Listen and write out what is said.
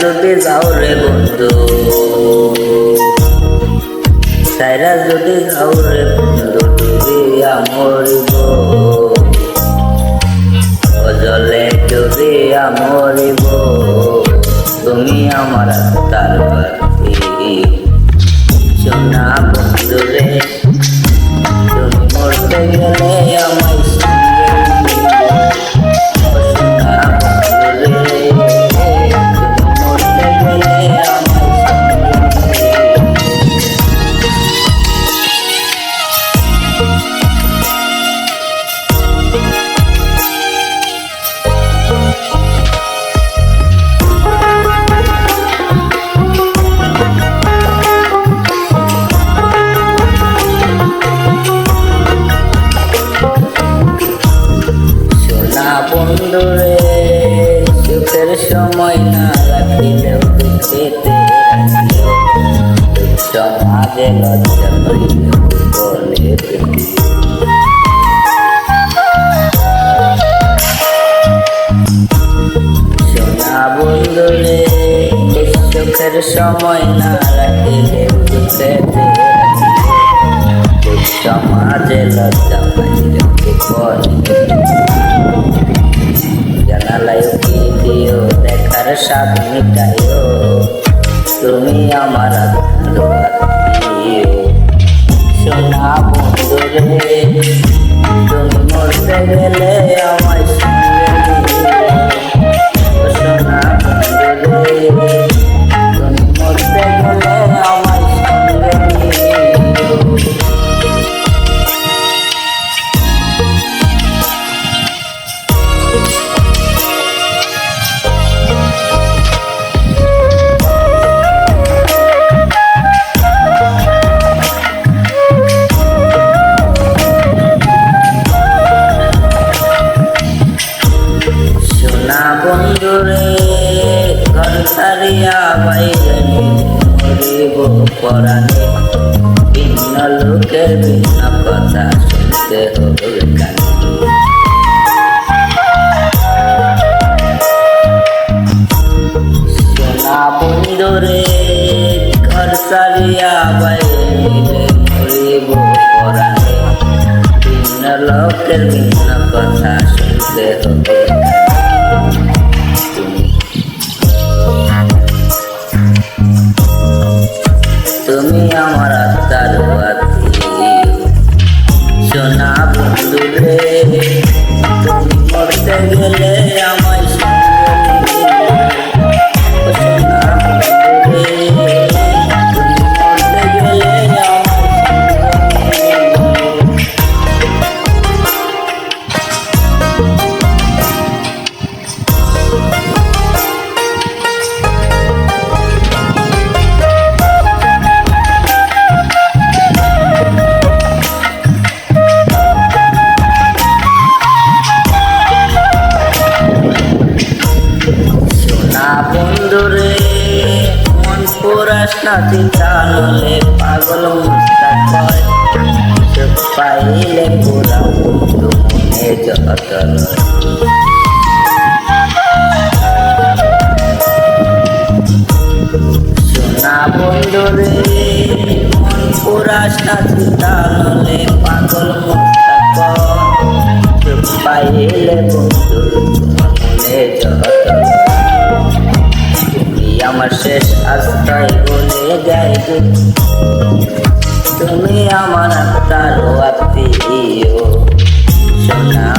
যদি যাও রে বন্ধু। সাইরা যদি যাও রে বন্ধু ডুবিয়া মরিব জলে ডুবিয়া মরিব তুমি আমার তার সোনা বন্ধু সমাজে লজ্জা করিলেও বলে সোনা বন্ধু রে সুখের সময় না রাখিও দুঃখ সমাজে লজ্জা পাইলেও বলে জানালায় কি দিও দেখার স্বাদ তুমি আমার সোনা বন্ধু রে তুমি মরতে গেলে আমার সোনা বন্ধুরে ঘর ছাড়িয়া বাইরে মরিব পরাণে। ভিন্ন লোকের ভিন্ন কথা শুনতে হবে কানে? সোনা বন্ধু রে, মন পুরাস না চিন্তা নলে পাগল মুস্তা কয় সুখ পাইলে পুরা বন্ধু মনে যত সোনা বন্ধু রে, মন পুরাস না চিন্তা আস্তায় বলে যাই তুমি আমার আত্মারও আত্মীয় সোনা